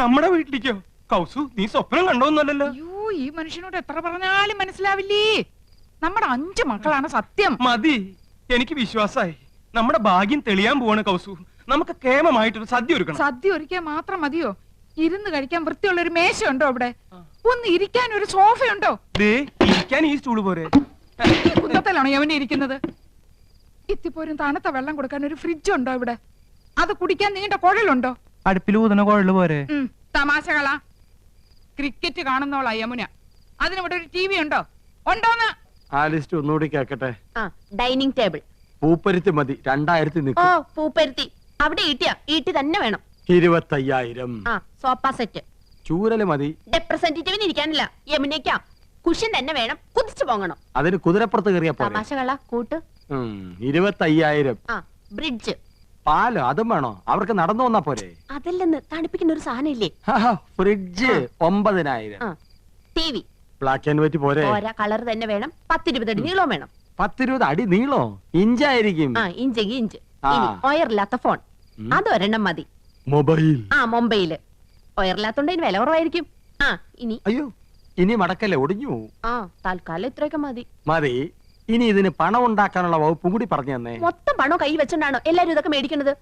നമ്മുടെ വീട്ടിലേക്കോ? കൗസു നീ സ്വപ്നം കണ്ടോന്നല്ലല്ലോ. അയ്യോ ഈ മനുഷ്യനോട് എത്ര പറഞ്ഞാലും മനസ്സിലാവില്ലേ? നമ്മുടെ അഞ്ചു മക്കളാണ് സത്യം. മതി. എനിക്ക് വിശ്വാസമായി നമ്മുടെ ഭാഗ്യം തെളിയാൻ പോവാണ് കൗസു. നമുക്ക് കേമമായിട്ടൊരു സദ്യ ഒരുക്കണം. സദ്യ ഒരുക്കാൻ മാത്രം മതിയോ? ഇരുന്ന് കഴിക്കാൻ വൃത്തിയുള്ള ഒരു മേശയുണ്ടോ അവിടെ? ഒന്ന് ഇരിക്കാൻ ഒരു സോഫയുണ്ടോ? ദേ ഇരിക്കാൻ ഈ സ്റ്റൂൾ പോരെ. കുന്നത്തലാണോ കുന്നത്തിലാണോ യവനെ ഇരിക്കുന്നത്? ഇത്തിപ്പോരും തണുത്ത വെള്ളം കൊടുക്കാൻ ഒരു ഫ്രിഡ്ജ് ഉണ്ടോ ഇവിടെ? അത് കുടിക്കാൻ നീണ്ട കുഴലുണ്ടോ? അടുപ്പിൽ ഊതന കുഴൽ പോരെ. തമാശകളാ. ക്രിക്കറ്റ് കാണുന്നോളാ യമുന അതിനിവിടെ ഒരു ടി വി ഉണ്ടോ? ഉണ്ടോന്ന്? ആ ലിസ്റ്റ് ഒന്നുകൂടി കേക്കട്ടെ ആ ഡൈനിങ് ടേബിൾ. പൂപ്പരുത്തി മതി. രണ്ടായിരത്തി ഓ പൂപ്പരുത്തി. അവിടെ ഈട്ടിയാ. ഈട്ടി തന്നെ വേണം. ഇരുപത്തയ്യായിരം. ആ സോഫ സെറ്റ്. ചൂരൽ മതി. റെപ്രസെന്റേറ്റീവിന് ഇരിക്കാനില്ല. യമുനയ്ക്കാ. കുഷ്യൻ തന്നെ വേണം. കുതിച്ചു പോകണം. അതിന് കുതിരപ്പുറത്ത് കയറിയാ പോലെ തമാശകളാ. കൂട്ട്. ഇരുപത്തയ്യായിരം. ആ ബ്രിഡ്ജ്. പാലോ അതും വേണോ? അവർക്ക് നടന്നു വന്നാ പോരെ. അതല്ലെന്ന് തണുപ്പിക്കുന്ന ഒരു സാധനം ഇല്ലേ ഫ്രിഡ്ജ് ഒമ്പതിനായിരം. T V black and white പോരെ. ഓരോ കളർ തന്നെ വേണം. പത്തിരുപത് അടി നീളവും വേണം. പത്തിരുപത് അടി നീളോ? ഇഞ്ചായിരിക്കും. ആ ഇഞ്ച് ഒയറില്ലാത്ത ഫോൺ. അത് അതൊരെണ്ണം മതി. മൊബൈൽ. ആ മുംബൈയിൽ ഒയറില്ലാത്തോണ്ട് വില കുറവായിരിക്കും. ആ ഇനി. അയ്യോ ഇനി മടക്കല്ലേ ഒടിഞ്ഞു ആ തൽക്കാലം ഇത്രയൊക്കെ മതി. മതി. ഇനി ഇതിന് പണം ഉണ്ടാക്കാനുള്ള വകുപ്പും കൂടി പറഞ്ഞു തന്നെ. മൊത്തം പണം കൈ വെച്ചോണ്ടാണോ എല്ലാരും ഇതൊക്കെ മേടിക്കുന്നത്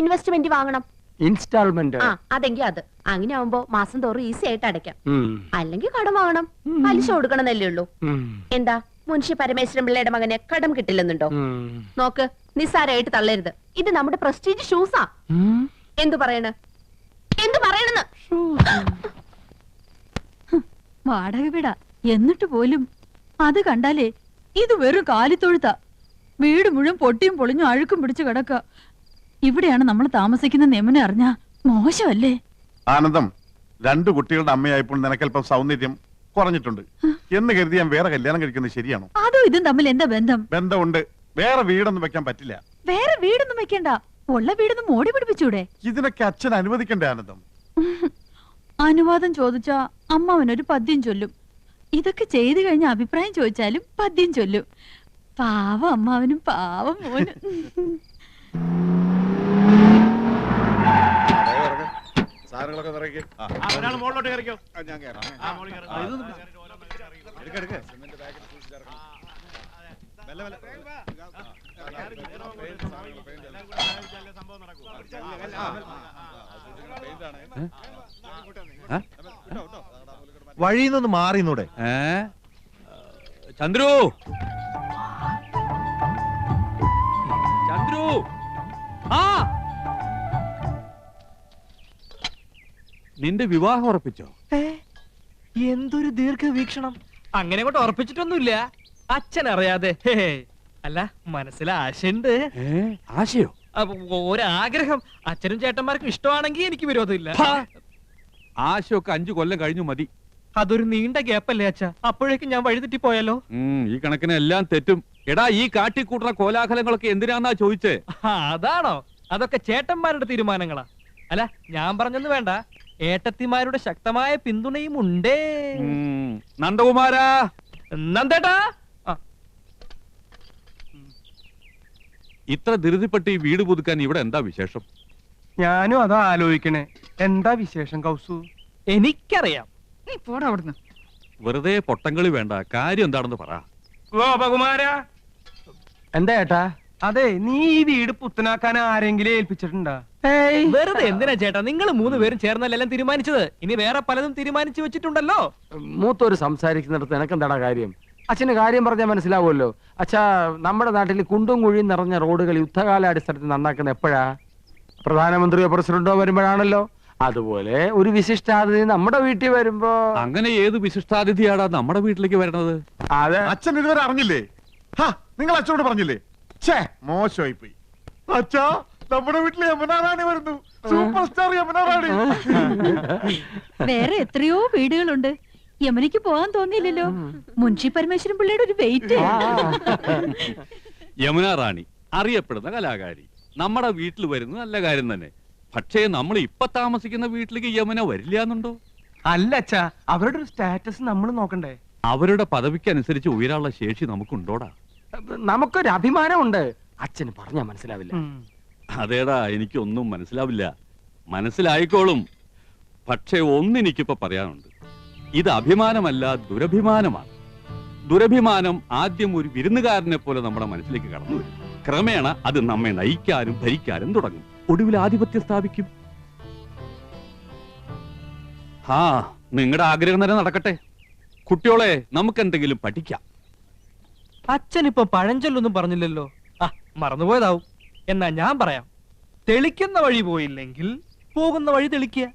ഇൻവെസ്റ്റ്മെന്റ് വാങ്ങണം. ഇൻസ്റ്റാൾമെന്റ് ആ അതെങ്കി അത്. അങ്ങനെ ആവുമ്പോ മാസം തോറും ഈസി ആയിട്ട് അടയ്ക്കാം. അല്ലെങ്കിൽ കടം വാങ്ങണം. പലിശ കൊടുക്കണമെന്നല്ലേ ഉള്ളൂ. എന്താ? മുൻഷി പരമേശ്വരൻ പിള്ളയുടെ മകനെ കടം കിട്ടില്ലെന്നുണ്ടോ? നോക്ക് നിസ്സാരമായിട്ട് തള്ളരുത്. ഇത് നമ്മുടെ പ്രസ്റ്റീജ് ഷൂസാ എന്തു പറയണ്? എന്തു പറയണെന്ന്? വാടക വിടാ. എന്നിട്ട് പോലും അത് കണ്ടാലേ ഇത് വെറും കാലിത്തൊഴുത്ത. വീട് മുഴുവൻ പൊട്ടിയും പൊളിഞ്ഞും അഴുക്കും പിടിച്ച് കിടക്ക. ഇവിടെയാണ് നമ്മൾ താമസിക്കുന്ന നെമനെ അറിഞ്ഞ മോശമല്ലേ? ആനന്ദം രണ്ടു കുട്ടികളുടെ അമ്മയായപ്പോൾ നിനക്കല്പം സൗന്ദര്യം കുറഞ്ഞിട്ടുണ്ട്. എന്ന് കരുതി ഞാൻ വേറെ കല്യാണം കഴിക്കുന്നത് ശരിയാണോ? അതോ ഇതും തമ്മിൽ എന്താ ബന്ധം? ബന്ധമുണ്ട്. വേറെ വീടൊന്നും വെക്കാൻ പറ്റില്ല. വേറെ വീടൊന്നും വെക്കണ്ട. ഉള്ള വീടൊന്നും മോടി പിടിപ്പിച്ചൂടെ? ഇതിനൊക്കെ അച്ഛൻ അനുവദിക്കണ്ടേ ആനന്ദം? അനുവാദം ചോദിച്ചാ അമ്മാവനൊരു പദ്യം ചൊല്ലും. ഇതൊക്കെ ചെയ്തു കഴിഞ്ഞ അഭിപ്രായം ചോദിച്ചാലും പദ്യം ചൊല്ലും പാവം അമ്മാവനും പാവം മോനും വഴിയിൽ നിന്ന് മാറി ഏ? ചന്ദ്രു! ചന്ദ്രു! ആ! നിന്റെ വിവാഹം ഉറപ്പിച്ചോ? എന്തൊരു ദീർഘവീക്ഷണം. അങ്ങനെ കൊണ്ട് ഉറപ്പിച്ചിട്ടൊന്നുമില്ല. അച്ഛൻ അറിയാതെ. അല്ല മനസ്സിൽ ആശയുണ്ട്. ആശയോ? ഒരാഗ്രഹം. അച്ഛനും ചേട്ടന്മാർക്കും ഇഷ്ടമാണെങ്കിൽ എനിക്ക് വിരോധമില്ല. ആശയൊക്കെ അഞ്ചു കൊല്ലം കഴിഞ്ഞു മതി. അതൊരു നീണ്ട ഗ്യാപ്പല്ലേ അച്ഛ? അപ്പോഴേക്കും ഞാൻ വഴിതെറ്റി പോയാലോ? ഈ കണക്കിന് എല്ലാം തെറ്റും. എടാ ഈ കാട്ടിക്കൂട്ടുന്ന കോലാഹലങ്ങളൊക്കെ എന്തിനാന്നാ ചോദിച്ചേ? അതാണോ? അതൊക്കെ ചേട്ടന്മാരുടെ തീരുമാനങ്ങളാ. അല്ല ഞാൻ പറഞ്ഞൊന്നും വേണ്ട. ഏട്ടത്തിമാരുടെ ശക്തമായ പിന്തുണയും ഉണ്ടേ. നന്ദകുമാരാ. നന്ദേട്ടാ! ഇത്ര ധൃതിപ്പെട്ട് ഈ വീട് പുതുക്കാൻ ഇവിടെ എന്താ വിശേഷം? ഞാനും അതാ ആലോചിക്കണേ എന്താ വിശേഷം കൗസു? എനിക്കറിയാം. നീ പോടാ അവിടുന്ന്. വെറുതെ പൊട്ടങ്കളി വേണ്ട കാര്യം എന്താണെന്ന് പറ. ഗോപകുമാര എന്താ ഏട്ടാ അതെ നീ ഈ വീട് പുത്തനാക്കാൻ ആരെങ്കിലും ഏൽപ്പിച്ചിട്ടുണ്ടോ. വെറുതെ എന്തിനാ ചേട്ടാ? നിങ്ങൾ മൂന്ന് പേരും ചേർന്നല്ലെല്ലാം തീരുമാനിച്ചത്? ഇനി വേറെ പലതും തീരുമാനിച്ചു വെച്ചിട്ടുണ്ടല്ലോ. മൂത്തൊരു സംസാരിക്കുന്നിടത്ത് എനക്കെന്താടാ കാര്യം? അച്ഛന് കാര്യം പറഞ്ഞാൽ മനസ്സിലാവുമല്ലോ. അച്ഛാ നമ്മുടെ നാട്ടിൽ കുണ്ടും കുഴിയും നിറഞ്ഞ റോഡുകൾ യുദ്ധകാലാടിസ്ഥാനത്തിൽ നന്നാക്കുന്ന എപ്പോഴാ? പ്രധാനമന്ത്രിയോ പ്രസിഡന്റോ വരുമ്പോഴാണല്ലോ. അതുപോലെ ഒരു വിശിഷ്ടാതിഥി നമ്മുടെ വീട്ടിൽ വരുമ്പോ അങ്ങനെ ഏത് വിശിഷ്ടാതിഥിയാടാ നമ്മുടെ വീട്ടിലേക്ക് വരണത് അതെ. അച്ഛൻ ഇതുവരെ അറിഞ്ഞില്ലേ? ഹാ നിങ്ങൾ അച്ഛനോട് പറഞ്ഞില്ലേ? ഛേ മോശമായി പോയി അച്ഛാ നമ്മുടെ വീട്ടിലെ യമുനാറാണി വരുന്നു. Super star Yamunarani. വേറെ എത്രയോ വീടുകളുണ്ട്. യമനിക്ക് പോകാൻ തോന്നിയില്ലല്ലോ. മുൻഷി പരമേശ്വരൻ പിള്ളയുടെ ഒരു വെയിറ്റ് യമുനാറാണി അറിയപ്പെടുന്ന കലാകാരി. നമ്മുടെ വീട്ടിൽ വരുന്നത് നല്ല കാര്യം തന്നെ. പക്ഷേ നമ്മൾ ഇപ്പൊ താമസിക്കുന്ന വീട്ടിലേക്ക് യമുന വരില്ല എന്നുണ്ടോ? അല്ല അച്ഛാ അവരുടെ ഒരു സ്റ്റാറ്റസ് നമ്മൾ നോക്കണ്ടേ? അവരുടെ പദവിക്ക് അനുസരിച്ച് ഉയരാനുള്ള ശേഷി നമുക്കുണ്ടോടാ? നമുക്കൊരു അഭിമാനമുണ്ട്. അച്ഛന് പറഞ്ഞാ മനസ്സിലാവില്ല. അതേടാ എനിക്കൊന്നും മനസ്സിലാവില്ല. മനസ്സിലായിക്കോളും. പക്ഷേ ഒന്നെനിക്കിപ്പോ പറയാനുണ്ട്. ഇത് അഭിമാനമല്ല ദുരഭിമാനമാണ്. ദുരഭിമാനം ആദ്യം ഒരു വിരുന്നുകാരനെ പോലെ നമ്മുടെ മനസ്സിലേക്ക് കടന്നു വരും ക്രമേണ അത് നമ്മെ നയിക്കാനും ഭരിക്കാനും തുടങ്ങും. ഒടുവിൽ ആധിപത്യം സ്ഥാപിക്കും. ആ നിങ്ങളുടെ ആഗ്രഹം തന്നെ നടക്കട്ടെ. കുട്ടിയോളെ നമുക്ക് എന്തെങ്കിലും പഠിക്കാം. അച്ഛൻ ഇപ്പൊ പഴഞ്ചൊല്ലൊന്നും പറഞ്ഞില്ലല്ലോ. ആ മറന്നുപോയതാവും. എന്നാ ഞാൻ പറയാം. തെളിക്കുന്ന വഴി പോയില്ലെങ്കിൽ പോകുന്ന വഴി തെളിക്കുക.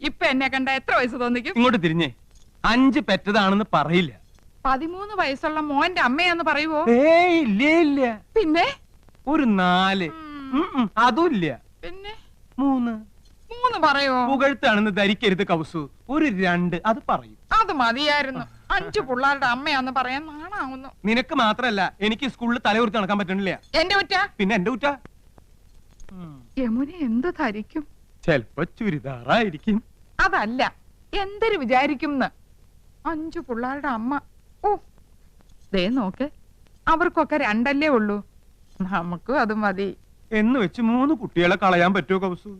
ഇപ്പൊ എന്നെ കണ്ട എത്ര വയസ്സ് തോന്നിക്കും? ഇങ്ങോട്ട് തിരിഞ്ഞേ. അഞ്ച് പെറ്റതാണെന്ന് പറയില്ല. പതിമൂന്ന് വയസ്സുള്ള മോന്റെ അമ്മയാന്ന് പറയുവോ? ഇല്ല ഇല്ല. പിന്നെ? ഒരു നാല്. ഉം, ഉം, അതും ഇല്ല പിന്നെ? മൂന്ന്. മൂന്ന് പറയുവോ പുകഴ്ത്താണെന്ന് ധരിക്കരുത് കൗസു. ഒരു രണ്ട് അത് പറയും. അത് മതിയായിരുന്നു. അഞ്ചു പിള്ളേരുടെ അമ്മയാന്ന് പറയാൻ നാണാവുന്നു. നിനക്ക് മാത്രല്ല എനിക്ക് സ്കൂളിൽ തലകുറിച്ച് നടക്കാൻ പറ്റണില്ല. എന്റെ ഉറ്റ പിന്നെ എന്റെ ഉറ്റ യമുന എന്ത് ധരിക്കും? ചെലപ്പോ ചുരിദാറായിരിക്കും. അതല്ല എന്തൊരു വിചാരിക്കും അഞ്ചു പിള്ളേരുടെ അമ്മ. ഓ ദേ നോക്ക്. അവർക്കൊക്കെ രണ്ടല്ലേ ഉള്ളൂ. നമുക്കും അത് മതി. എന്ന് വെച്ച് മൂന്ന് കുട്ടികളെ കളയാൻ പറ്റുമോ കൗസു?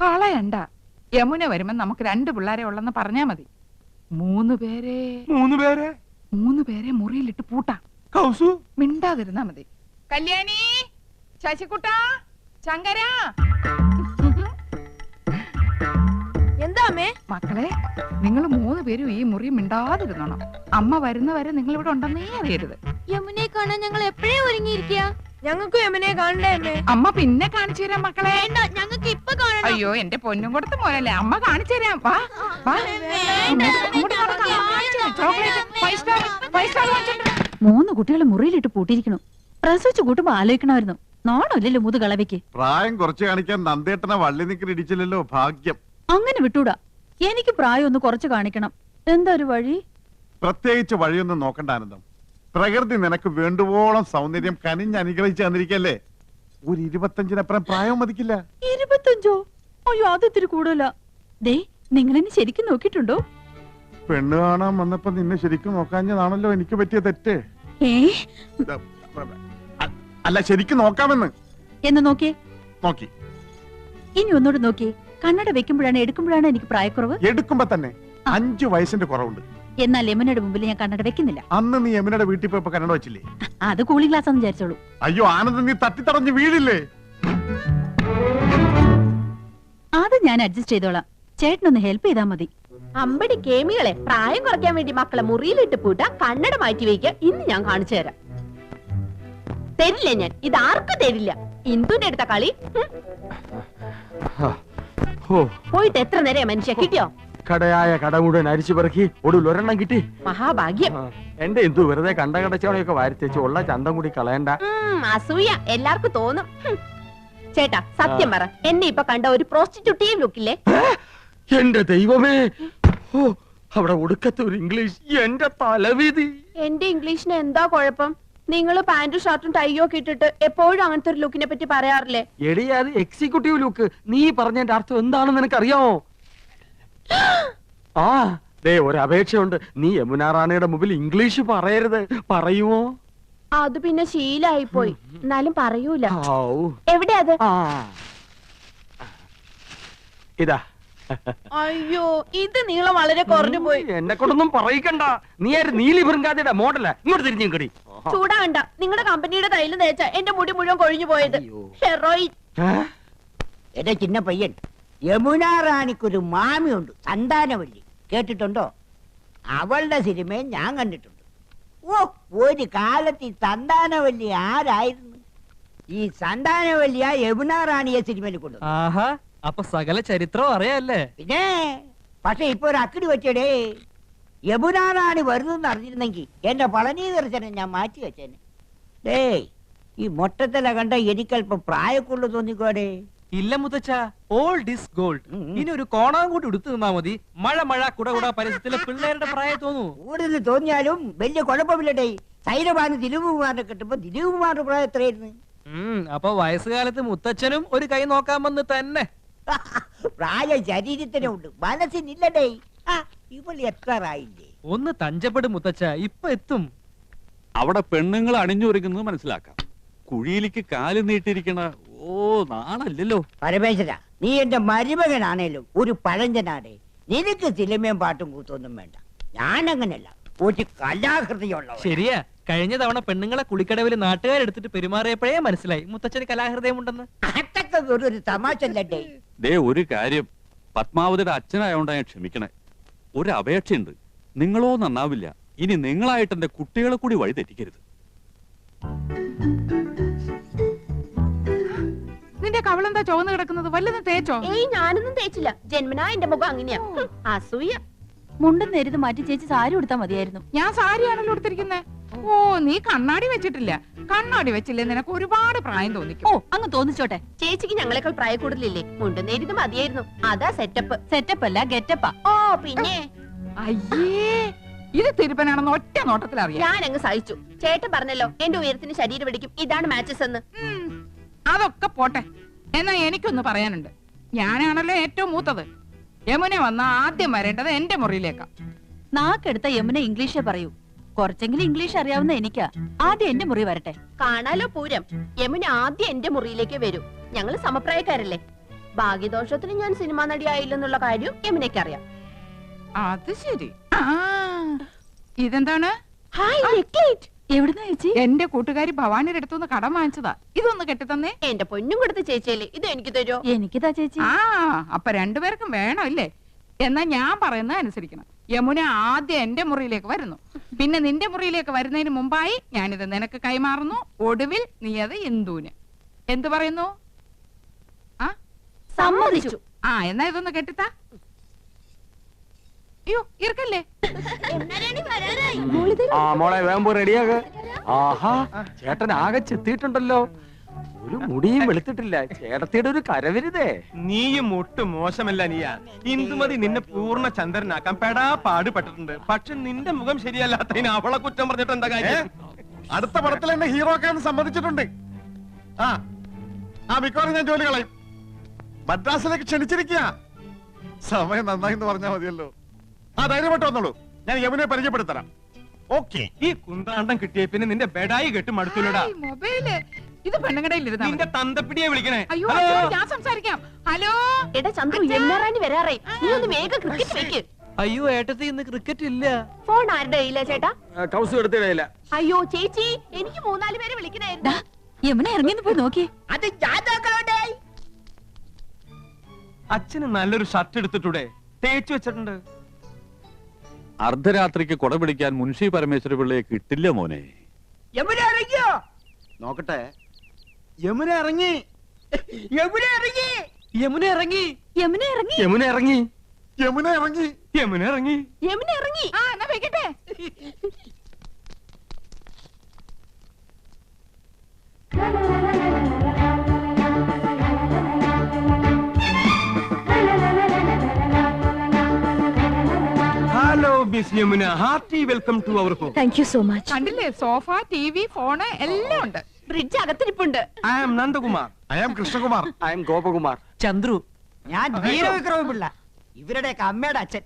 കളയണ്ട. യമുന വരുമ്പോ നമുക്ക് രണ്ട് പിള്ളേരെ ഉള്ളെന്ന് പറഞ്ഞാ മതി. മൂന്ന് പേരെ. മൂന്ന് പേരെ? മൂന്ന് പേരെ മുറിയിലിട്ട് പൂട്ടാം. കൗസു? മിണ്ടാതിരുന്നാ മതി. കല്യാണി ശശികുട്ട ശങ്കര. എന്താ അമ്മേ മക്കളെ നിങ്ങൾ മൂന്ന് പേരും ഈ മുറി മിണ്ടാതിരുന്നോണം അമ്മ വരുന്നവരെ നിങ്ങൾ ഇവിടെ ഉണ്ടെന്നേ അറിയരുത്. യമുനെ കാണാൻ ഞങ്ങൾ എപ്പോഴേ ഒരുങ്ങിയിരിക്കുക ഞങ്ങൾക്ക് യമുനെ കാണണ്ടേ അമ്മേ? അമ്മ പിന്നെ കാണിച്ചു തരാം മക്കളെ. വേണ്ട ഞങ്ങൾക്ക് ഇപ്പൊ കാണണം. അയ്യോ എന്റെ പൊന്നും കൊടുത്ത് മോനല്ലേ. അമ്മ കാണിച്ചു തരാം. വാ വാ. അങ്ങോട്ട് നടക്കാം. കാണിച്ചു തരാം. Chocolate five star five star വാങ്ങിച്ചോണ്ട് വാ. മൂന്ന് കുട്ടികളെ മുറിയിലിട്ട് പൂട്ടിയിരിക്കണു. പ്രസവിച്ചു കൂട്ടുമ്പോ ആലോചിക്കണമായിരുന്നു. നാണമില്ലല്ലോ മുതു കളവയ്ക്ക്. പ്രായം കുറച്ച് കാണിക്കാൻ നന്ദേട്ടനെ വള്ളി നിക്കൽ ഇടിച്ചില്ലല്ലോ ഭാഗ്യം. അങ്ങനെ വിട്ടൂടാ. എനിക്ക് പ്രായം ഒന്ന് കുറച്ച് കാണിക്കണം. എന്താ ഒരു വഴി? പ്രത്യേകിച്ച് വഴിയൊന്നും നോക്കണ്ട ആനന്ദം. പ്രകൃതി നിനക്ക് വേണ്ടുവോളം സൗന്ദര്യം കനിഞ്ഞ് അനുഗ്രഹിച്ചു തന്നിരിക്കല്ലേ? ഒരു ഇരുപത്തഞ്ചിനപ്പുറം പ്രായം മതിക്കില്ല. ഇരുപത്തഞ്ചോ? അയ്യോ അത് ഇത്തിരി ദേ നിങ്ങൾ എന്നെ ശരിക്കും നോക്കിയിട്ടുണ്ടോ? പെണ്ണ് കാണാൻ വന്നപ്പോ നിന്നെ ശരിക്കും നോക്കാഞ്ഞതാണല്ലോ എനിക്ക് പറ്റിയ തെറ്റ്. ഏ? അല്ല ശരിക്കും നോക്കാമെന്ന്. എന്ന് നോക്കിയേ? നോക്കി. ഇനി ഒന്നുകൂടെ നോക്കിയേ. കണ്ണട വെക്കുമ്പോഴാണ് എടുക്കുമ്പോഴാണ് എനിക്ക് പ്രായക്കുറവ്? എടുക്കുമ്പോ തന്നെ അഞ്ചു വയസ്സിന്റെ കുറവുണ്ട്. എന്നാൽ യമുനയുടെ മുമ്പിൽ ഞാൻ കണ്ണട വെക്കുന്നില്ല. അന്ന് നീ യമുനയുടെ വീട്ടിൽ പോയപ്പോ കണ്ണട വെച്ചില്ലേ? അത് കൂളിംഗ് ഗ്ലാസ് എന്ന് വിചാരിച്ചോളൂ. അയ്യോ ആനന്ദ് നീ തട്ടിത്തടഞ്ഞ് വീഴില്ലേ? അത് ഞാൻ അഡ്ജസ്റ്റ് ചെയ്തോളാം. ചേട്ടനൊന്ന് ഹെൽപ്പ് ചെയ്താൽ മതി. അമ്പടി കേമികളെ പ്രായം കുറയ്ക്കാൻ വേണ്ടി മക്കളെ മുറിയിലിട്ട് പൂട്ട കണ്ണട മാറ്റി വയ്ക്കുക. ഇന്ന് ഞാൻ കാണിച്ചു തരാം. തരില്ല ഞാൻ. ഇത് ആർക്കും തരില്ല. ഇന്ദുവിന്റെ അടുത്ത കളി. പോയിട്ട് എത്ര നേരെ മനുഷ്യ? കിട്ടിയോ? കടയായ കട മുഴുവൻ അരിച്ചു പെറുക്കി ഒടുവിൽ ഒരെണ്ണം കിട്ടി. മഹാഭാഗ്യം. എന്റെ എന്തു വെറുതെ കണ്ട കടച്ചവണയൊക്കെ വാരിത്തേച്ച് ഉള്ള ചന്തം കൂടി കളയണ്ട. അസൂയ. എല്ലാവർക്കും തോന്നും. ചേട്ടാ സത്യം പറ. എന്നെ ഇപ്പൊ കണ്ട ഒരു പ്രോസ്റ്റിറ്റ്യൂട്ടീവ് ലുക്കില്ലേ എന്റെ ദൈവമേ. ഓ അവിടെ ഒടുക്കത്തെ ഒരു ഇംഗ്ലീഷ് എന്റെ തലവിധി. എന്റെ ഇംഗ്ലീഷിന് എന്താ കുഴപ്പം? നിങ്ങൾ പാന്റും ഷർട്ടും ടൈയോ ഒക്കെ ഇട്ടിട്ട് എപ്പോഴും അങ്ങനത്തെ ഒരു ലുക്കിനെ പറ്റി പറയാറില്ലേ? എടി അത് എക്സിക്യൂട്ടീവ് ലുക്ക് നീ പറഞ്ഞതിന്റെ അർത്ഥം എന്താണെന്ന് നിനക്കറിയാമോ ആ ദേ ഒരു അപേക്ഷയുണ്ട്. നീ യമുന റാണിയുടെ മുമ്പിൽ ഇംഗ്ലീഷ് പറയരുത്. പറയുമോ അത് പിന്നെ ശീലായി പോയി എന്നാലും പറയൂല. എവിടെയത് എവിടെ അത്? ആ. ഇതാ. അയ്യോ ഇത് നീളം വളരെ കുറഞ്ഞു പോയി. എന്നെ കൊണ്ടൊന്നും പറയിക്കണ്ട. നീ ആര് നീലി ബൃങ്കാതിയുടെ മോഡല? ഇങ്ങോട്ട് തിരിഞ്ഞു കടി ചൂടാകണ്ട. നിങ്ങളുടെ കമ്പനിയുടെ തൈൽ തേച്ച എന്റെ മുടി മുഴുവൻ കൊഴിഞ്ഞു പോയത്. ഹെറോയിൻ. എന്റെ ചിന്ന പയ്യൻ യമുന റാണിക്കൊരു മാമിയുണ്ട് സന്താനവല്ലി. കേട്ടിട്ടുണ്ടോ? അവളുടെ സിനിമയും ഞാൻ കണ്ടിട്ടുണ്ട്. ഓ ഒരു കാലത്ത് ഈ സന്താനവല്ലി ആരായിരുന്നു? ഈ സന്താനവല്ലിയ യമുന റാണിയെ സിനിമയിൽ കൊണ്ടു ആഹാ അപ്പൊ സകല ചരിത്രം അറിയാല്ലേ? പിന്നെ പക്ഷെ ഇപ്പൊ ഒരു അക്കിടി വെച്ചടേ യമുന റാണി വരുന്നെന്ന് അറിഞ്ഞിരുന്നെങ്കിൽ എന്റെ പളനി ദർശനം ഞാൻ മാറ്റി വെച്ചേനെ. ഡേയ് ഈ മൊട്ടത്തില കണ്ട എനിക്കല്പം പ്രായക്കുള്ളു തോന്നിക്കോടെ. ഇല്ല മുത്തച്ഛ ഓൾഡ് ഇസ് ഗോൾഡ്. ഇനി ഒരു കോണാം കൂടി എടുത്തു നിന്നാ മതി. മഴ മഴ കുട കുട പരിസരത്തിലെ പിള്ളേരുടെ പ്രായം തോന്നുന്നു കൂടുതൽ തോന്നിയാലും വലിയ കുഴപ്പമില്ലടേ. സൈനബാന് ദിലീപുമാരുടെ കിട്ടുമ്പോ ദിലീപുമാരുടെ പ്രായം എത്രയായിരുന്നു? അപ്പൊ വയസ്സുകാലത്ത് മുത്തച്ഛനും ഒരു കൈ നോക്കാമെന്ന് തന്നെ. പ്രായ ശരീരത്തിനുണ്ട് മനസ്സിനില്ലടേ ഒന്ന് തഞ്ചപ്പെടും മുത്തച്ഛ ഇപ്പൊ എത്തും. അവിടെ പെണ്ണുങ്ങൾ അണിഞ്ഞൊരുക്കുന്നത് മനസ്സിലാക്കാം. കുഴിയിലേക്ക് കാൽ നീട്ടിയിരിക്കണ ഓ നാണല്ലല്ലോ. പരമേശ്വര നീ എന്റെ മരുമകനാണേലും ഒരു പഴഞ്ചനാടേ. നിനക്ക് സിനിമയും പാട്ടും കൂത്തൊന്നും വേണ്ട. ഞാൻ അങ്ങനെയല്ല ഒരു കലാകൃതിയുള്ള ശരിയാ കഴിഞ്ഞ തവണ പെണ്ണുങ്ങളെ കുളിക്കടവിൽ നാട്ടുകാരെടുത്തിട്ട് പെരുമാറിയപ്പോഴേ മനസ്സിലായി. മുത്തച്ഛന് കലാഹൃദയമുണ്ടെന്ന്. അതൊക്കെ ഒരു തമാശ ദേ ഒരു കാര്യം. പത്മാവതിയുടെ അച്ഛനായോണ്ടാ ഞാൻ ക്ഷമിക്കണേ. ഒരു അപേക്ഷയുണ്ട് നിങ്ങളോ നന്നാവില്ല. ഇനി നിങ്ങളായിട്ട് എന്റെ കുട്ടികളെ കൂടി വഴി തെറ്റിക്കരുത്. നിന്റെ കവളെന്താ ചുവന്ന് കിടക്കുന്നത്? വല്ലതും തേച്ചോ? ഏയ് ഞാനൊന്നും തേച്ചില്ല. ജന്മനാ എന്റെ മുഖം അങ്ങനെയാ. അസൂയ. മുണ്ടും നേരിത് മാറ്റി ചേച്ചി സാരി കൊടുത്താ മതിയായിരുന്നു. ഞാൻ സാരിയാണല്ലോ എടുത്തിരിക്കുന്നത് ഓ നീ കണ്ണാടി വെച്ചിട്ടില്ല. കണ്ണാടി വെച്ചില്ലേ നിനക്ക് ഒരുപാട് പ്രായം തോന്നിക്കും. ഓ അങ്ങ് തോന്നിച്ചോട്ടെ. ചേച്ചിക്ക് ഞങ്ങളെക്കാൾ പ്രായ കൂടുതലില്ലേ മുണ്ട് നേരിത് മതിയായിരുന്നു. അതാ സെറ്റപ്പ് സെറ്റപ്പ് അല്ല ഗെറ്റപ്പാ ഓ പിന്നെ? അയ്യേ ഇത് തിരുപ്പനാണെന്ന് ഒറ്റ നോട്ടത്തിൽ അറിയാം ഞാൻ അങ്ങ് സഹിച്ചു. ചേട്ടൻ പറഞ്ഞല്ലോ എന്റെ ഉയരത്തിന് ശരീരം പിടിക്കും ഇതാണ് മാച്ചസ് എന്ന്. ഉം, അതൊക്കെ പോട്ടെ. എന്നാ എനിക്കൊന്ന് പറയാനുണ്ട്. ഞാനാണല്ലോ ഏറ്റവും മൂത്തത്. യമുന വന്ന ആദ്യം വരേണ്ടത് എന്റെ മുറിയിലേക്കാ. നാക്കെടുത്ത യമുന ഇംഗ്ലീഷേ പറയൂ. കുറച്ചെങ്കിലും ഇംഗ്ലീഷ് അറിയാവുന്ന എനിക്കാ. ആദ്യം എന്റെ മുറി വരട്ടെ. കാണാലോ പൂരം. യമുന ആദ്യം എന്റെ മുറിയിലേക്ക് വരൂ. ഞങ്ങൾ സമപ്രായക്കാരല്ലേ? ഭാഗ്യദോഷത്തിന് ഞാൻ സിനിമാ നടിയായില്ലെന്നുള്ള കാര്യം യമുനയ്ക്ക് അറിയാം അത് ശരി. ഇതെന്താണ്? എവിടുന്ന ചേച്ചി? എന്റെ കൂട്ടുകാരി ഭവാനിയുടെ അടുത്തുനിന്ന് കടം വാങ്ങിച്ചതാ. ഇതൊന്ന് കെട്ടിത്തന്നേ. എന്റെ പൊന്നും കൊടുത്ത ചേച്ചിയല്ലേ ഇത് എനിക്ക് തരുമോ എനിക്കിതാ ചേച്ചി. ആ അപ്പൊ രണ്ടുപേർക്കും വേണം ഇല്ലേ? എന്നാ ഞാൻ പറയുന്നത് അനുസരിക്കണം. യമുന ആദ്യം എന്റെ മുറിയിലേക്ക് വരുന്നു. പിന്നെ നിന്റെ മുറിയിലേക്ക് വരുന്നതിന് മുമ്പായി ഞാനിത് നിനക്ക് കൈമാറുന്നു. ഒടുവിൽ നീ അത് ഇന്ദുവിന്. എന്തു പറയുന്നു? ആ? സമ്മതിച്ചു. ആ എന്നാ ഇതൊന്ന് കെട്ടിത്താ. അയ്യോ ഇറക്കല്ലേ? ആ മോളെ വേമ്പോ റെഡിയാക ആഹാ ചേട്ടൻ ആകെ ചെത്തിയിട്ടുണ്ടല്ലോ. ഒരു മുടിയും വെളുത്തിട്ടില്ല. ചേട്ടത്തിയുടെ ഒരു കരവരുതേ നീയും ഒട്ടും മോശമല്ല നീയ. ഇന്ദുമതി നിന്നെ പൂർണ ചന്ദ്രനാക്കാൻ പെടാ പാടുപെട്ടിട്ടുണ്ട്. പക്ഷെ നിന്റെ മുഖം ശരിയല്ലാത്തതിന് അവളെ കുറ്റം പറഞ്ഞിട്ട് എന്താ കാര്യം? അടുത്ത പടത്തിൽ എന്നെ ഹീറോ ആക്കാൻ സമ്മതിച്ചിട്ടുണ്ട്. ആ ആ മിക്കവാറും ഞാൻ ജോലി കളയും. മദ്രാസിലേക്ക് ക്ഷണിച്ചിരിക്കുക. സമയം നന്നായി എന്ന് പറഞ്ഞാൽ മതിയല്ലോ. ആ ധൈര്യപ്പെട്ട് വന്നോളൂ. ഞാൻ യമുനെ പരിചയപ്പെടുത്തരാം. ഓക്കെ. ഈ കുന്താണ്ടം കിട്ടിയ പിന്നെ നിന്റെ ബെഡായി കെട്ട് മടുത്തുലടാ ഹായ്, മൊബൈൽ. ഇത് പെണ്ണുങ്ങടയിൽ ഇരുന്നാ നിന്റെ. തന്തപ്പിടിയെ വിളിക്കണേ. അയ്യോ ഹലോ? ഞാൻ സംസാരിക്കാം. ഹലോ? എടാ ചന്ദ്രു യമുനാറാണി വരാറേ നീ ഒന്ന് വേഗം ക്രിക്കറ്റ് വെക്ക് അയ്യോ ഏട്ടത്തി ഇന്ന് ക്രിക്കറ്റ് ഇല്ല. ഫോൺ ആരുടെ കയ്യിലാ ചേട്ടാ? കൗസ് എടുത്തിടയില്ല അയ്യോ ചേച്ചി എനിക്ക് മൂന്നാൽ പേരെ വിളിക്കണായിരുന്നു. യമുന ഇറങ്ങിന്ന് പോയി നോക്കി. അത് ഞാൻ നോക്കണോടേ. അച്ഛന് നല്ലൊരു ഷർട്ട് എടുത്തിട്ടൂടെ? തേച്ചു വെച്ചിട്ടുണ്ട്. അർദ്ധരാത്രിക്ക് കൊട പിടിക്കാൻ മുൻഷി പരമേശ്വര പിള്ളയെ കിട്ടില്ല മോനെ. യമുന ഇറങ്ങിയോ? നോക്കട്ടെ. യമുന ഇറങ്ങി. യമുന ഇറങ്ങി. യമുന ഇറങ്ങി. യമുന ഇറങ്ങി. യമുന ഇറങ്ങി. യമുന ഇറങ്ങി. യമുന ഇറങ്ങി. യമുന ഇറങ്ങി. ആ എന്നാ വെക്കട്ടെ. Hello miss Yamuna hearty welcome to our home. Thank you so much കണ്ടില്ലേ? സോഫ ടി വി ഫോണ് എല്ലാം ഉണ്ട്. Fridge അകത്തിരിപ്പുണ്ട്. I am Nandakumar I am Krishnakumar I am Gopakumar Chandru ഞാൻ വീരവിക്രമ പിള്ള ഇവരുടെ അമ്മയുടെ അച്ഛൻ.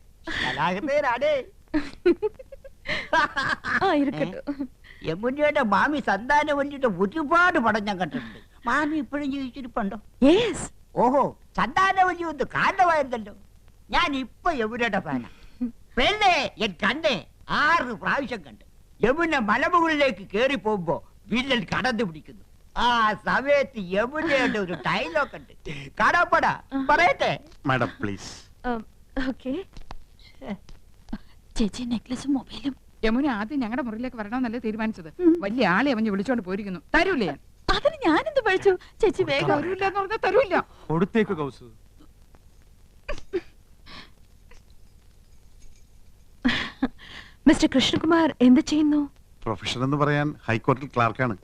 യമുനയുടെ മാമി സന്താനവല്ലിയുടെ ഒരുപാട് പടം ഞാൻ കണ്ടിട്ടുണ്ട്. മാമി ഇപ്പോഴും ജീവിച്ചിരിപ്പുണ്ടോ? യെസ് ഓഹോ സന്താനവല്ലി ഒന്ന് കാരണമായിരുന്നല്ലോ. ഞാൻ ഇപ്പൊ യമുനയുടെ ഫാന. പെണ്ണേ എൻ കണ്ടേ ആറ് പ്രാവശ്യം കണ്ട്. യമുന മലമുകളിലേക്ക് കേറി പോകുമ്പോ വില്ലൻ കടന്നു പിടിക്കുന്നു. ആ സമയത്ത് യമുനയുടെ ഒരു ഡയലോഗ് ഉണ്ട്. കടപ്പട പറയട്ടെ. Madam please okay. ചേച്ചി നെക്ലസും മൊബൈലും. യമുന ആദ്യം ഞങ്ങളുടെ മുറിയിലേക്ക് വരണമെന്നല്ലേ തീരുമാനിച്ചത്? വലിയ ആളെ അവഞ്ഞ് വിളിച്ചോണ്ട് പോയിരിക്കുന്നു. തരൂലേ ഞാൻ അതിന് ഞാനെന്ത് പഴിച്ചു ചേച്ചി വേഗം. തരൂല്ല തരൂല്ല. കൊടുത്തേക്ക് കൗസു. മിസ്റ്റർ കൃഷ്ണകുമാർ എന്ത് ചെയ്യുന്നു? പ്രൊഫഷൻ എന്ന് പറയാൻ ഹൈക്കോർട്ടിൽ ക്ലാർക്കാണ്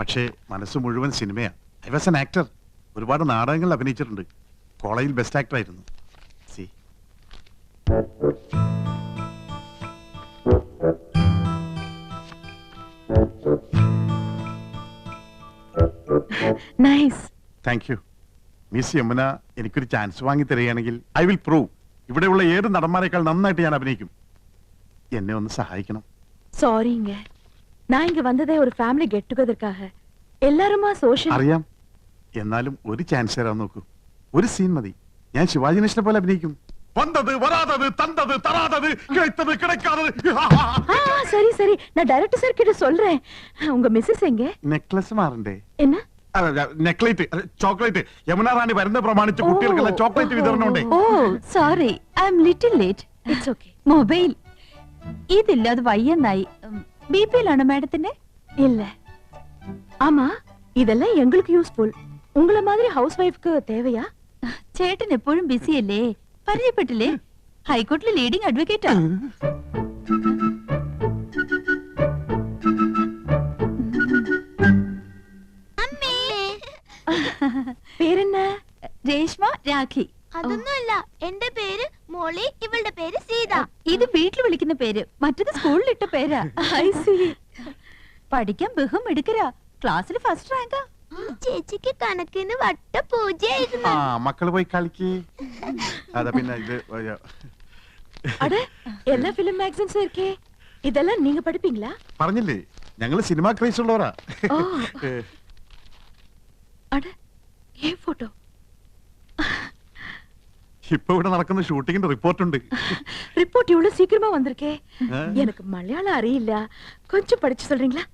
പക്ഷേ മനസ്സ് മുഴുവൻ സിനിമയാണ് ഐ വാസ് ആൻ ആക്ടർ ഒരുപാട് നാടകങ്ങളിൽ അഭിനയിച്ചിട്ടുണ്ട്. കോളേജിൽ ബെസ്റ്റ് ആക്ടർ ആയിരുന്നു. See nice thank you miss Yamuna എനിക്കൊരു ചാൻസ് വാങ്ങി തരികയാണെങ്കിൽ ഐ വിൽ പ്രൂവ് ഇവിടെയുള്ള ഏത് നടന്മാരെക്കാൾ നന്നായിട്ട് ഞാൻ അഭിനയിക്കും. എന്നെ ഒന്ന് സഹായിക്കണം சாரிங்க நான் இங்க வந்ததே ஒரு ஃபேமிலி கெட் டுகெதற்காக எல்லாருமா சோஷியல் അറിയാം എന്നാലും ഒരു ചാൻസ് തരാൻ നോക്കൂ ഒരു സീൻ മതി ഞാൻ ശിവാജി ഗണേശനെ പോലെ അഭിനയിക്കും വന്നത് വരാതത് തന്തത് തരാതത് കിടത്തത് കിടക്കാതത് ஆ சரி சரி நான் டைரக்டர் சார் கிட்ட சொல்றேன் உங்க மிஸ்ஸஸ் எங்க നെക്ലസ് മാറണ്ടേ என்ன നെക്ലേറ്റ് ചോക്ലേറ്റ് യമുന റാണി വരുന്ന പ്രമാണിച്ച് കുട്ടികൾക്കുള്ള ചോക്ലേറ്റ് വിതരണം ഉണ്ടേ oh sorry I am little late it's okay mobile ഇതില്ലാതെ വയ്യെന്നായി ബി പിയിലാണോ മാഡത്തിന്റെ இல்ல ஆமா இதெல்லாம் எங்களுக்கு யூஸ்ஃபுல் உங்கள மாதிரி ஹவுஸ் ஒய்ஃப்க்கு தேவையா ചേട്ടൻ എപ്പോഴും ബിസി അല്ലേ പരിചയപ്പെട്ടില്ലേ ഹൈക്കോർട്ടിലെ ലീഡിംഗ് അഡ്വക്കേറ്റാ பேர் என்ன രേഷ്മ രാഖി അതൊന്നുമല്ല എന്റെ പേര് മോളി ഇവളുടെ പേര് സീത ഇത് വീട്ടിൽ വിളിക്കുന്ന പേര് മറ്റത് സ്കൂളിലിട്ട പേരാ ஐ see പഠിക്കാൻ ബഹും എടുക്കരാ ക്ലാസ്സിൽ ഫസ്റ്റ് റാങ്കാ ഈ ചേച്ചിക്ക് കണക്കിന് വട്ട പൂജയായിരുന്നു ആ മക്കള് പോയി കളിക്ക് അതാ പിന്നെ ഇത് ഒരു- அட எல்லா ஃபிலிம் மேகசின்ஸும் இருக்கே இதெல்லாம் நீங்க படிப்பீங்களா പറഞ്ഞില്ലേ ഞങ്ങള് സിനിമ ക്രൈസ് ഉള്ളവരാ ஓ அட ஏன் போட்டோ ഇപ്പൊ ഇവിടെ നടക്കുന്ന ഷൂട്ടിങ്ങിന്റെ റിപ്പോർട്ട് ഉണ്ട് റിപ്പോർട്ട് ഇവിടെ സീക്രമാ വന്നിരിക്കേ. എനിക്ക് മലയാളം അറിയില്ല. കൊഞ്ചു പഠിച്ചു ചൊല്ലീങ്ളാ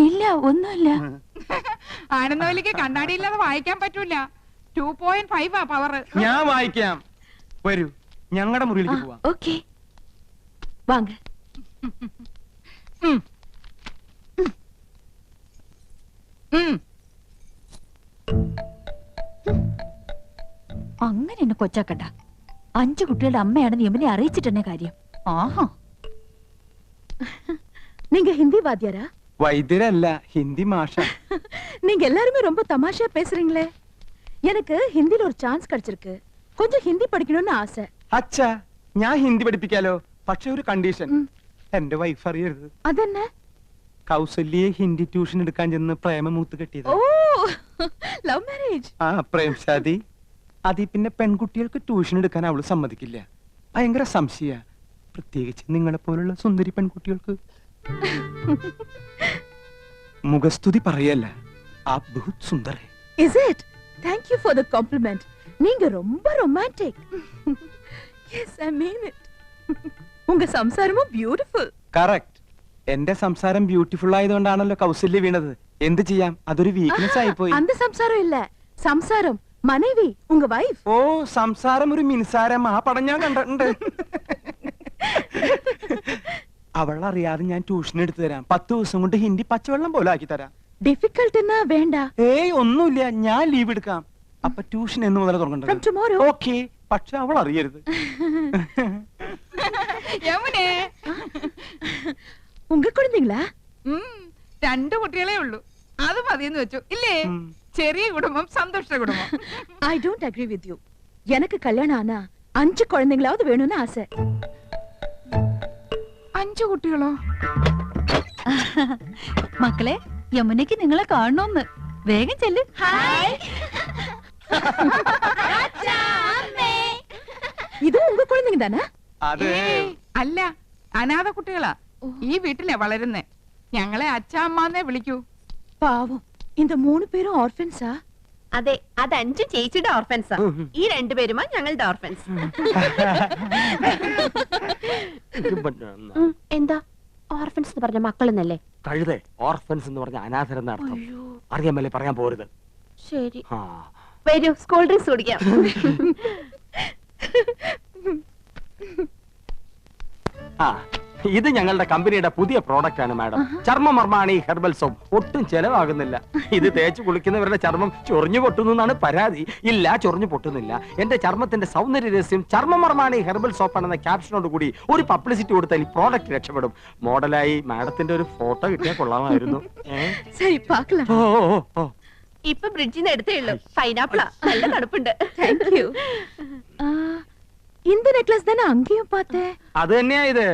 ഇല്ല ഒന്നുമില്ല. ആനന്ദവലിക്ക് കണ്ണാടിയില്ലാതെ വായിക്കാൻ പറ്റൂല. ടു പോയിന്റ് ഫൈവ് ആ പവർ ഞാൻ വായിക്കാം. വരൂ ഞങ്ങളുടെ മുറിയിലേക്ക് ഓക്കെ. അങ്ങനെ എന്നെ കൊച്ചാക്കണ്ട. അഞ്ചു കുട്ടികളുടെ അമ്മയാണ് നിയമനെ അറിയിച്ചിട്ടെന്നെ കാര്യം. ആഹാ. നിങ്ങ ഹിന്ദി വാദ്യാരാ? വൈദ്യരല്ല ഹിന്ദി മാഷ நீங்க எல்லாருமே ரொம்ப தமாஷா பேசுறீங்களே எனக்கு ஹிந்தில ஒரு சான்ஸ் கிடைச்சிருக்கு கொஞ்சம் ஹிந்தி படிக்கணும்னு ஆசை അച്ഛാ ഞാൻ ഹിന്ദി പഠിപ്പിക്കാലോ പക്ഷെ ഒരു കണ്ടീഷൻ ഉം. എന്റെ വൈഫ് അറിയരുത് அதென்ன കൗസല്യെ ഹിന്ദി ട്യൂഷൻ എടുക്കാൻ ചെന്ന് പ്രേമമൂത്ത് കെട്ടിയത് ஓ லவ் மேரேஜ் ആ പ്രേംശാദി അതിൽ പിന്നെ പെൺകുട്ടികൾക്ക് ട്യൂഷൻ എടുക്കാൻ അവള് സമ്മതിക്കില്ല ഭയങ്കര സംശയ പ്രത്യേകിച്ച് നിങ്ങളെ പോലുള്ള സുന്ദരി പെൺകുട്ടികൾക്ക് മുഖസ്തുതി പറയല്ല ആ ബഹുത് സുന്ദർ ഹെ. Is it thank you for the compliment நீங்க ரொம்ப romantic yes I mean it உங்க சம்சாரமும் பியூட்டிஃபுல் കറക്റ്റ് എന്റെ സംസാരം ബ്യൂട്ടിഫുൾ ആയതുകൊണ്ടാണല്ലോ കൗസല്യ വീണത് എന്ത് ചെയ്യാം അതൊരു വീക്ക്നെസ് ആയിപ്പോയി அந்த சம்சாரம் இல்ல சம்சாரம் மனைவி உங்க வைஃப் ഓ സംസാരം ഒരു മിൻസാരം ആ പടം ഞാൻ കണ്ടിട്ടുണ്ട് അവൾ അറിയാതെ ഞാൻ ട്യൂഷൻ എടുത്തു തരാം പത്ത് ദിവസം കൊണ്ട് ഹിന്ദി പച്ചവെള്ളം പോലെ ആക്കി തരാം டிஃபிகல்ட்னா வேண்டாம் ഏയ് ഒന്നുമില്ല ഞാൻ ലീവ് എടുക്കാം അപ്പൊ ട്യൂഷൻ എന്ന് മുതൽ from തുടങ്ങേണ്ടത് tomorrow ഓക്കെ പക്ഷെ അവൾ അറിയരുത് യമുനെ உங்க குழந்தைங்களா ഉം, രണ്ട് കുട്ടികളെ ഉള്ളൂ അത് മതിയെന്ന് വെച്ചു ഇല്ലേ ഉം. ചെറിയ കുടുംബം സന്തുഷ്ട കുടുംബം I don't agree with you எனக்கு கல்யாணம் ஆனா அஞ்சு குழந்தைங்களாவது வேணும்னு ஆசை അഞ്ചു കുട്ടികളോ മക്കളെ യമുനയ്ക്ക് നിങ്ങളെ കാണണോന്ന് വേഗം ചെല്ല് இது உங்க குழந்தைங்க தானே അതെ ഏയ്, അല്ല അനാഥ കുട്ടികളാ ഈ വീട്ടിലെ വളരുന്നേ ഞങ്ങളെ അച്ഛാമ്മന്നേ വിളിക്കൂ பாவம் இந்த மூணு பேரும் ஆர்ஃபன்ஸா അതെ അത് അഞ്ച് ചേച്ചിയുടെ ഓർഫൻസാ ഈ രണ്ടുപേരുമാ ഞങ്ങളുടെ ഓർഫൻസ് എന്താ? ഓർഫൻസ് എന്ന് പറഞ്ഞ മക്കളെന്നല്ലേ? കഴുതേ ഓർഫൻസ് എന്ന് പറഞ്ഞ അനാഥരെന്ന അർത്ഥം. അറിയാമല്ലേ മേലെ പറയാൻ പോരുത്. ശരി. ആ. വരൂ സ്കൂൾ ഡ്രിങ്ക്സ് കുടിക്കാം. ആ. ഇത് ഞങ്ങളുടെ കമ്പനിയുടെ പുതിയ പ്രോഡക്റ്റ് ആണ് മാഡം ചർമ്മമർമാണി ഹെർബൽ സോപ്പ്. ഒട്ടും ചെലവാകുന്നില്ല. ഇത് തേച്ച് കുളിക്കുന്നവരുടെ ചർമ്മം ചൊറിഞ്ഞു പൊട്ടുന്നു എന്നാണ് പരാതി. ഇല്ല ചൊറിഞ്ഞു പൊട്ടുന്നില്ല. എന്റെ ചർമ്മത്തിന്റെ സൗന്ദര്യ രഹസ്യം ചർമ്മമർമാണി ഹെർബൽ സോപ്പ് ആണെന്ന ക്യാപ്ഷനോട് കൂടി ഒരു പബ്ലിസിറ്റി കൊടുത്താൽ ഈ പ്രോഡക്റ്റ് രക്ഷപ്പെടും. മോഡലായി മാഡത്തിന്റെ ഒരു ഫോട്ടോ കിട്ടിയാൽ കൊള്ളാമായിരുന്നു. ഇപ്പൊ ബ്രിഡ്ജിന്ന് എടുത്തേ ഉള്ളൂ. പൈനാപ്പിളാ നല്ല തണുപ്പുണ്ട്. താങ്ക് യു இந்த நெக்லஸ் தானே அங்கேயும் பார்த்தேன் അത് തന്നെയാ ഇത്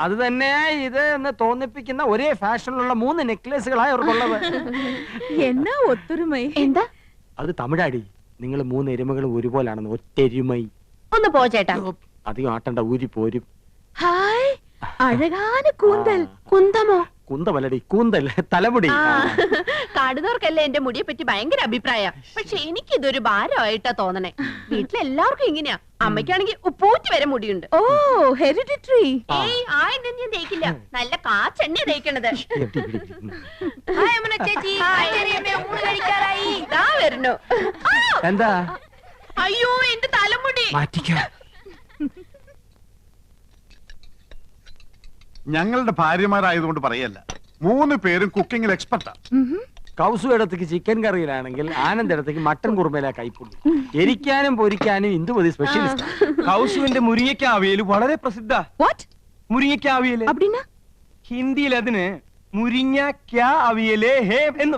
അത് തന്നെയാ ഇത് എന്ന് തോന്നിപ്പിക്കുന്ന ഒരേ ഫാഷനിലുള്ള മൂന്ന് നെക്ലേസുകളായി അവർക്കുള്ളത് என்ன ஒத்துரிமை എന്താ അത് തമിഴാടി നിങ്ങൾ മൂന്ന് എരുമകളും ഒരുപോലാണെന്ന് ഒറ്റെരുമൈ ഒന്ന് പോ ചേട്ടാ അധികം ആട്ടണ്ട ഊരി പോരും ഹായ് അഴകാന കൂന്തൽ കുന്തമോ കുന്തമല്ലടി കൂന്തൽ തലമുടി. കാണുന്നവർക്കല്ലേ എന്റെ മുടിയെ പറ്റി ഭയങ്കര അഭിപ്രായ? പക്ഷെ എനിക്ക് ഇതൊരു ഭാരമായിട്ടാ തോന്നണേ. വീട്ടിലെല്ലാവർക്കും ഇങ്ങനെയാ. അമ്മയ്ക്കാണെങ്കിൽ ഉപ്പൂറ്റി വരെ മുടിയുണ്ട്. Oh hereditary. ഏയ് ആ ഞാൻ തേക്കില്ല. നല്ല കാച്ചെണ്ണ തേക്കണത്. ഹായ് അമ്മ ചേച്ചി. ഊണ് കഴിക്കാറായി. ഇതാ വരുന്നു. ആ, എന്താ? അയ്യോ എന്റെ തലമുടി. മാറ്റിക്കോ. ഞങ്ങളുടെ ഭാര്യമാരായതുകൊണ്ട് പറയല്ല. മൂന്ന് പേരും കുക്കിംഗിൽ എക്സ്പെർട്ടാ കൗസു ഇടത്തേക്ക് ചിക്കൻ കറിയിലാണെങ്കിൽ ആനന്ദ് ഇടത്തേക്ക് മട്ടൻ കുറുമയില കൈപ്പുണ്ട് എരിക്കാനും പൊരിക്കാനും ഇന്ദുമതി സ്പെഷ്യലിസ്റ്റ് കൗസുവിന്റെ മുരിങ്ങയ്ക്ക അവിയൽ വളരെ പ്രസിദ്ധ. മുരിങ്ങയ്ക്ക ഹിന്ദിയിൽ അതിന് മുരിങ്ങ ക്യാ അവിയലേ ഹേ എന്ന്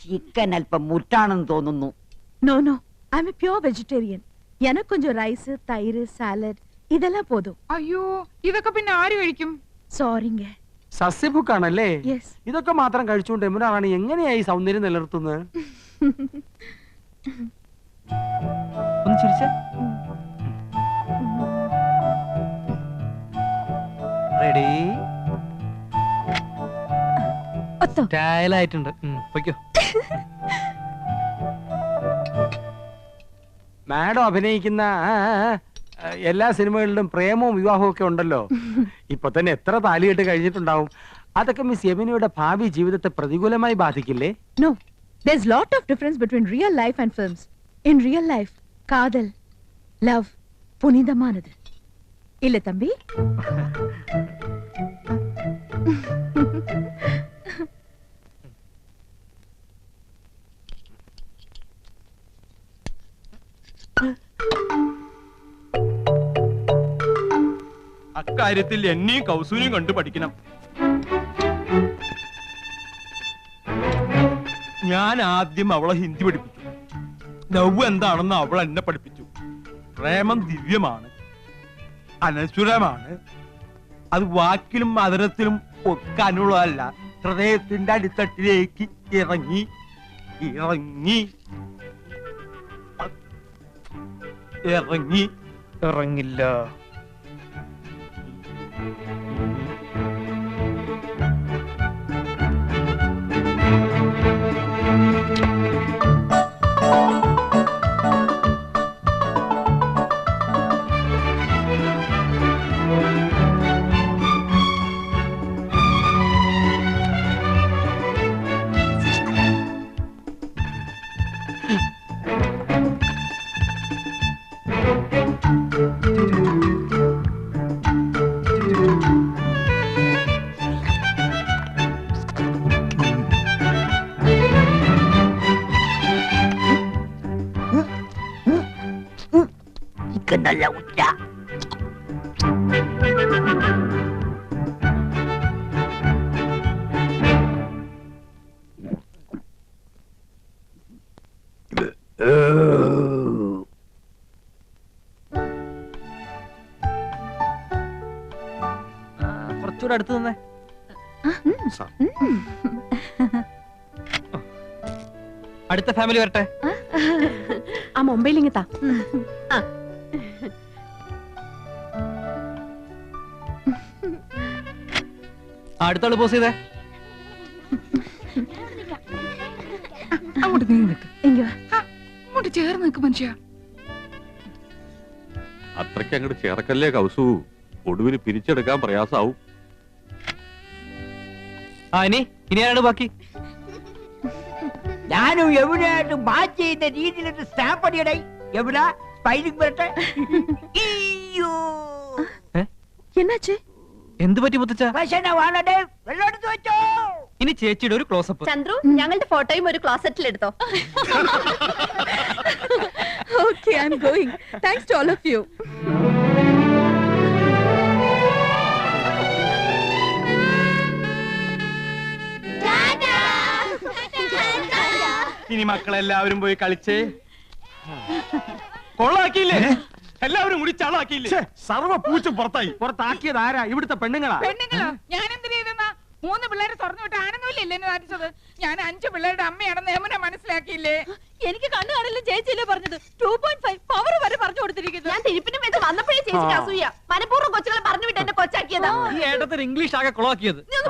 ചിക്കൻ അല്പം മുറ്റാണെന്ന് തോന്നുന്നു. No no I am a pure vegetarian എനക്കൊഞ്ചം rice തൈര് സാലഡ് ഇതെല്ലാം പോതും. അയ്യോ ഇതൊക്കെ പിന്നെ ആര് കഴിക്കും? സോറിങ് സസ്യഭുക്കാണല്ലേ? ഇതൊക്കെ മാത്രം കഴിച്ചുകൊണ്ട് എമുനാണ് എങ്ങനെയായി സൗന്ദര്യം നിലനിർത്തുന്നത്? ഒന്ന് ചിരിച്ച. റെഡി സ്റ്റൈലായിട്ടുണ്ട്. മാഡം അഭിനയിക്കുന്ന എല്ലാ സിനിമകളിലും പ്രേമവും വിവാഹവും ഒക്കെ ഉണ്ടല്ലോ. ഇപ്പൊ തന്നെ എത്ര താലികെട്ട് കഴിഞ്ഞിട്ടുണ്ടാവും. അതൊക്കെ മിസ് യമിനിയുടെ ഭാവി ജീവിതത്തെ പ്രതികൂലമായി ബാധിക്കില്ലേ? No there's lot of difference between real life and films. In real life കാതൽ ലവ് പുനിതമാനത്. ഇല്ലേ തമ്പി? അക്കാര്യത്തിൽ എന്നെയും കൗസൂനെയും കണ്ടു പഠിക്കണം. ഞാൻ ആദ്യം അവളെ ഹിന്ദി പഠിപ്പിച്ചു. ലവ് എന്താണെന്ന് അവൾ എന്നെ പഠിപ്പിച്ചു. പ്രേമം ദിവ്യമാണ്. അനശ്വരമാണ്. അത് വാക്കിലും മധുരത്തിലും ഒക്കാനുള്ളതല്ല. ഹൃദയത്തിന്റെ അടിത്തട്ടിലേക്ക് ഇറങ്ങി ഇറങ്ങി ഇറങ്ങി. ഇറങ്ങില്ല. ഇവിടെ അടുത്ത് തന്നെ അടുത്ത ഫാമിലി വരട്ടെ. ആ. മുംബൈയിൽ ഇങ്ങത്താ അടുത്താൾ പോസ് ചെയ്തേ. അങ്ങോട്ട് നീ അങ്ങോട്ട് ചേർന്ന് നിൽക്ക് മനുഷ്യ. അത്രയ്ക്ക് അങ്ങോട്ട് ചേർക്കല്ലേ കൗസു? ഒടുവിന് പിരിച്ചെടുക്കാൻ പ്രയാസാവും. ആ ഇനി ഇനി ആരാണ് ബാക്കി ഞാനും എവിടെയായിട്ട് മാച്ച് ചെയ്യുന്ന രീതിയിലൊരു സ്റ്റാമ്പ് അടിയടേ എവിടെ സ്പൈലിംഗ് വരട്ടെ അയ്യോ என்னாச்சு എന്ത് പറ്റി മുത്തച്ഛ ഭക്ഷണ വാണടേ വെള്ളം എടുത്ത് വെച്ചോ ഇനി ചേച്ചിയുടെ ഒരു ക്ലോസപ്പ് ചന്ദ്രു ഞങ്ങളുടെ ഫോട്ടോയും ഒരു ക്ലോസറ്റിൽ എടുത്തോ okay I am going thanks to all of you ഇനി മക്കളെല്ലാവരും പോയി കളിച്ചേ. കൊള്ളാക്കിയില്ലേ? എല്ലാവരും കൂടി ചളാക്കിയില്ലേ? സർവ സർവ പൂച്ചും പുറത്തായി. പുറത്താക്കിയത് ആരാ? ഇവിടുത്തെ പെണ്ണുങ്ങളാ? പെണ്ണുങ്ങളോ? ഞാൻ എന്തിനാ മൂന്ന് പിള്ളേരെ തുറന്നു വിട്ട് ആനന്ദമില്ലേ എന്നെ നടിച്ചത് ഞാൻ അഞ്ചു പിള്ളേരുടെ അമ്മയാണെന്ന് യമുന മനസ്സിലാക്കിയില്ലേ? എനിക്ക് കണ്ണു കാണില്ല ചേച്ചിയല്ലേ പറഞ്ഞത്? ടു പോയിന്റ് ഫൈവ് പവർ വരെ പറഞ്ഞു കൊടുത്തിരിക്കുന്നു. ഞാൻ തിരുപ്പിനും വെച്ച് വന്നപ്പോഴേ ചേച്ചിക്ക് അസൂയ. മനഃപൂർവം കൊച്ചുകളെ പറഞ്ഞു വിട്ട് എന്നെ കൊച്ചാക്കിയതാ. ഈ ഏട്ടത്തിന് ഇംഗ്ലീഷ് ആകെ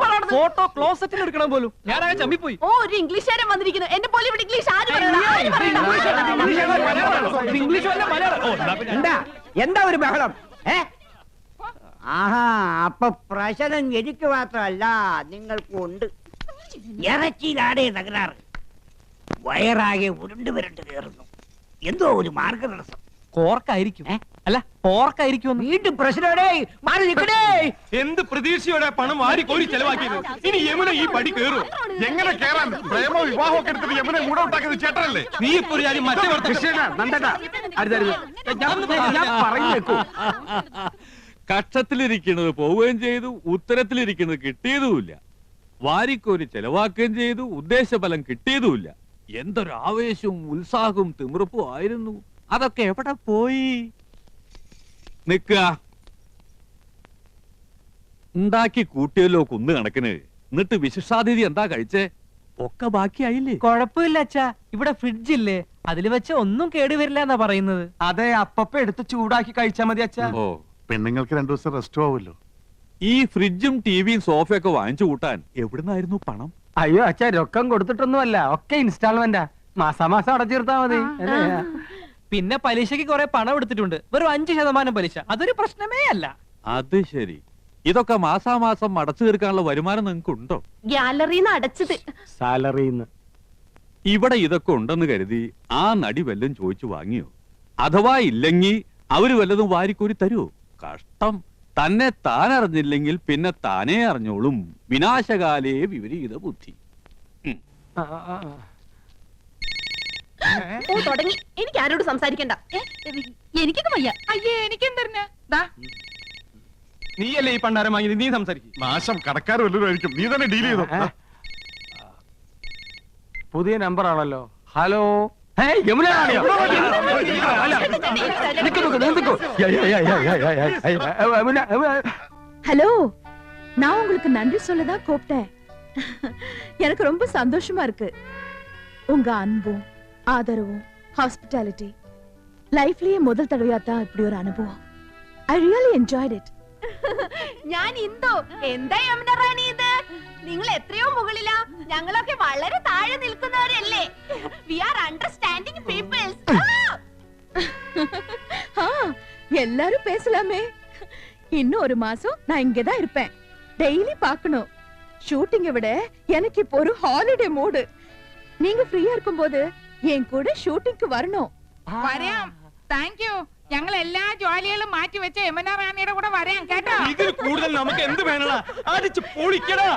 പറയണം ഫോട്ടോ ക്ലോസറ്റിൽ എടുക്കണം പോലും. ചമ്മി പോയി ഓ ഒരു ഇംഗ്ലീഷുകാരൻ വന്നിരിക്കുന്നു. എന്നെ പോലെ ഇവിടെ ഇംഗ്ലീഷ് ആര് എന്താ? എന്താ ഒരു ബഹളം? ഏ? ആഹാ അപ്പൊ പ്രശ്നം എനിക്ക് മാത്രമല്ല നിങ്ങൾക്കും ഉണ്ട്. ഇറച്ചിയിലാടേ തകരാറ്. വയറാകെ ഉരുണ്ട് വരണ്ട് കയറുന്നു. എന്തോ ഒരു മാർഗതടസ്സം. കോർക്കായിരിക്കും? അല്ല പോർക്കായിരിക്കും വീണ്ടും പ്രശ്നമേ മാറി നിൽക്കണേ. എന്ത് പ്രതീക്ഷയോടെ പണം വാരി കോരി ചെലവാക്കിയത്? ഇനി യമുന ഈ പടി കയറും. എങ്ങനെ കേറാൻ പ്രേമോ വിവാഹം ഒക്കെ എടുത്തിട്ട് യമുനെ മൂടൗട്ടാക്കിയത് ചേട്ടനല്ലേ? നീ ഇപ്പൊ ഒരു കാര്യം മറ്റേ ഞാൻ വെക്കൂ കക്ഷത്തിലിരിക്കുന്നത് പോവുകയും ചെയ്തു ഉത്തരത്തിലിരിക്കുന്നത് കിട്ടിയതുമില്ല. വാരിക്കോരി ചെലവാക്കുകയും ചെയ്തു ഉദ്ദേശഫലം കിട്ടിയതുമില്ല. എന്തൊരു ആവേശവും ഉത്സാഹവും തിമിർപ്പും ആയിരുന്നു. അതൊക്കെ എവിടെ പോയി? നിക്ക ഉണ്ടാക്കി കൂട്ടിയല്ലോ കുന്ന് കണക്കിന്. എന്നിട്ട് വിശിഷ്ടാതിഥി എന്താ കഴിച്ചേ? ഒക്കെ ബാക്കിയായില്ലേ? കൊഴപ്പില്ല അച്ഛാ. ഇവിടെ ഫ്രിഡ്ജ് ഇല്ലേ? അതിൽ വെച്ച് ഒന്നും കേടുവരില്ല എന്നാ പറയുന്നത്. അതെ അപ്പപ്പ എടുത്ത് ചൂടാക്കി കഴിച്ചാ മതി അച്ഛാ. ഓ പെണ്ണുങ്ങൾക്ക് രണ്ടു ദിവസം റെസ്റ്റ് ആവുമല്ലോ. ഈ ഫ്രിഡ്ജും ടിവിയും സോഫയൊക്കെ വാങ്ങിച്ചു കൂട്ടാൻ എവിടുന്നായിരുന്നു പണം? അയ്യോ അച്ഛാ രൊക്കം കൊടുത്തിട്ടൊന്നുമല്ല. ഒക്കെ ഇൻസ്റ്റാൾമെന്റാ മാസാമാസം അടച്ചീർത്താ മതി? പിന്നെ പലിശക്ക് കുറെ പണം എടുത്തിട്ടുണ്ട്. വെറും അഞ്ച് ശതമാനം പലിശ. അതൊരു പ്രശ്നമേ അല്ല. അത് ശരി. ഇതൊക്കെ മാസാമാസം അടച്ചു തീർക്കാനുള്ള വരുമാനം നിങ്ങൾക്ക് ഉണ്ടോ ഗാലറിന്ന് അടച്ചത്. സാലറിന്ന്. ഇവിടെ ഇതൊക്കെ ഉണ്ടെന്ന് കരുതി ആ നടി വല്ലതും ചോദിച്ചു വാങ്ങിയോ? അഥവാ ഇല്ലെങ്കിൽ അവർ വല്ലതും വാരിക്കോരി തരുമോ കഷ്ടം. തന്നെ താൻ അറിഞ്ഞില്ലെങ്കിൽ പിന്നെ താനേ അറിഞ്ഞോളും. വിനാശകാലേ വിപരീത ബുദ്ധി. ഓ തുടങ്ങി. എനിക്ക് ആരോട് സംസാരിക്കണ്ട. എനിക്കൊന്നും വയ്യ. അയ്യേ ദാ. നീയല്ലേ ഈ പണ്ടാരം വാങ്ങിയത്? നീ സംസാരിക്കും. നാശം കടക്കാർ വല്ലതും ആയിരിക്കും. നീ തന്നെ ഡീൽ ചെയ്തോ. പുതിയ നമ്പർ ആണല്ലോ. ഹലോ ஹலோ நான் உங்களுக்கு நன்றி சொல்லதான் கூப்பிட்டேன். எனக்கு ரொம்ப சந்தோஷமா இருக்கு. உங்க அன்பும் ஆதரவும் ஹாஸ்பிட்டாலிட்டி லைஃப்லயே முதல் தடவையா தான் இப்படி ஒரு அனுபவம். ஐ ரியலி என்ஜாய்ட் இட் ഞാൻ ഇന്ദു എന്താ യമുന റാണി ഇത് നിങ്ങൾ എത്രയോ മുകളിലാ ഞങ്ങളൊക്കെ വളരെ താഴെ നിൽക്കുന്നവരല്ലേ വി ആർ അണ്ടർസ്റ്റാൻഡിങ് പീപ്പിൾസ് ஆ, எல்லாரும் பேசலாமே இன்னும் ஒரு மாசம் நான் இங்கதான் இருப்பேன் டெய்லி பார்க்கணும் ஷூட்டிங்கை விட எனக்கு இப்போ ஒரு ஹாலிடே மூடு நீங்க ஃப்ரீயா இருக்கும்போது என் கூட ஷூட்டிங்க்கு வரணும் വരാം താങ്ക് യു ഞങ്ങൾ എല്ലാ ജോലികളും മാറ്റി വെച്ച യമുന റാണിയുടെ കൂടെ വരാം കേട്ടോ? ഇതിൽ കൂടുതൽ നമുക്ക് എന്ത് വേണടാ? അടിച്ച് പൊളിക്കടാ.